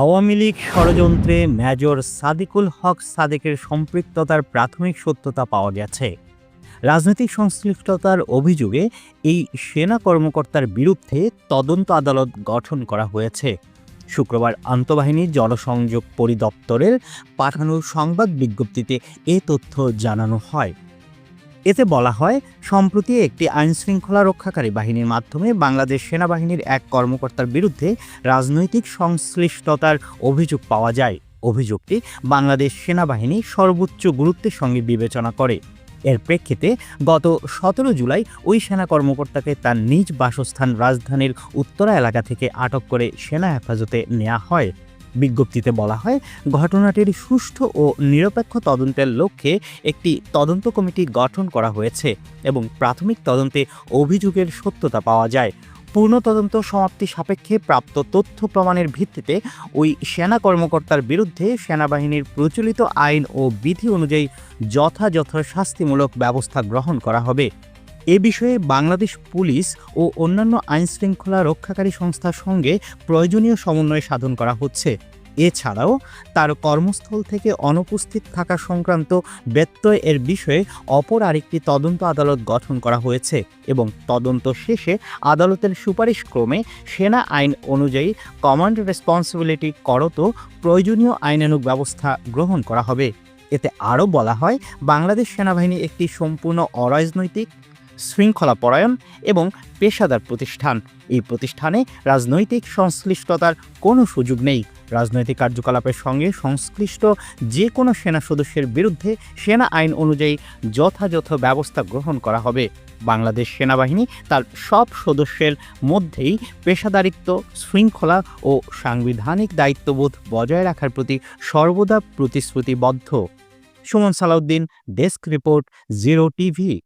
আওয়ামী লীগ ষড়যন্ত্রে মেজর সাদিকুল হক সাদেকের সম্পৃক্ততার প্রাথমিক সত্যতা পাওয়া গেছে। রাজনৈতিক সংশ্লিষ্টতার অভিযোগে এই সেনা কর্মকর্তার বিরুদ্ধে তদন্ত আদালত গঠন করা হয়েছে। শুক্রবার আন্তঃবাহিনী জনসংযোগ পরিদপ্তরের পাঠানো সংবাদ বিজ্ঞপ্তিতে এ তথ্য জানানো হয়। এতে বলা হয়, সম্প্রতি একটি আইনশৃঙ্খলা রক্ষাকারী বাহিনীর মাধ্যমে বাংলাদেশ সেনাবাহিনীর এক কর্মকর্তার বিরুদ্ধে রাজনৈতিক সংশ্লিষ্টতার অভিযোগ পাওয়া যায়। অভিযোগটি বাংলাদেশ সেনাবাহিনী সর্বোচ্চ গুরুত্বের সঙ্গে বিবেচনা করে। এর প্রেক্ষিতে, গত সতেরো জুলাই ওই সেনা কর্মকর্তাকে তার নিজ বাসস্থান রাজধানীর উত্তরা এলাকা থেকে আটক করে সেনা হেফাজতে নেওয়া হয়। বিজ্ঞপ্তিতে বলা হয়, ঘটনাটির সুষ্ঠু ও নিরপেক্ষ তদন্তের লক্ষ্যে একটি তদন্ত কমিটি গঠন করা হয়েছে এবং প্রাথমিক তদন্তে অভিযোগের সত্যতা পাওয়া যায়। পূর্ণ তদন্ত সমাপ্তি সাপেক্ষে প্রাপ্ত তথ্য প্রমাণের ভিত্তিতে ওই সেনা কর্মকর্তার বিরুদ্ধে সেনাবাহিনীর প্রচলিত আইন ও বিধি অনুযায়ী যথাযথ শাস্তিমূলক ব্যবস্থা গ্রহণ করা হবে। এ বিষয়ে বাংলাদেশ পুলিশ ও অন্যান্য আইনশৃঙ্খলা রক্ষাকারী সংস্থার সঙ্গে প্রয়োজনীয় সমন্বয় সাধন করা হচ্ছে। এছাড়াও, তার কর্মস্থল থেকে অনুপস্থিত থাকা সংক্রান্ত ব্যত্যয় এর বিষয়ে অপর আরেকটি তদন্ত আদালত গঠন করা হয়েছে এবং তদন্ত শেষে আদালতের সুপারিশ ক্রমে সেনা আইন অনুযায়ী কমান্ড রেসপন্সিবিলিটি করত প্রয়োজনীয় আইনানুগ ব্যবস্থা গ্রহণ করা হবে। এতে আরও বলা হয়, বাংলাদেশ সেনাবাহিনী একটি সম্পূর্ণ অরাজনৈতিক শৃঙ্খলা পরায়ণ এবং পেশাদার প্রতিষ্ঠান। এই প্রতিষ্ঠানে রাজনৈতিক সংশ্লিষ্টতার কোনো সুযোগ নেই। রাজনৈতিক কার্যকলাপের সঙ্গে সংশ্লিষ্ট যে কোনো সেনা সদস্যের বিরুদ্ধে সেনা আইন অনুযায়ী যথাযথ ব্যবস্থা গ্রহণ করা হবে। বাংলাদেশ সেনাবাহিনী তার সব সদস্যের মধ্যেই পেশাদারিত্ব, শৃঙ্খলা ও সাংবিধানিক দায়িত্ববোধ বজায় রাখার প্রতি সর্বদা প্রতিশ্রুতিবদ্ধ। Suman Salauddin, desk report, zero TV.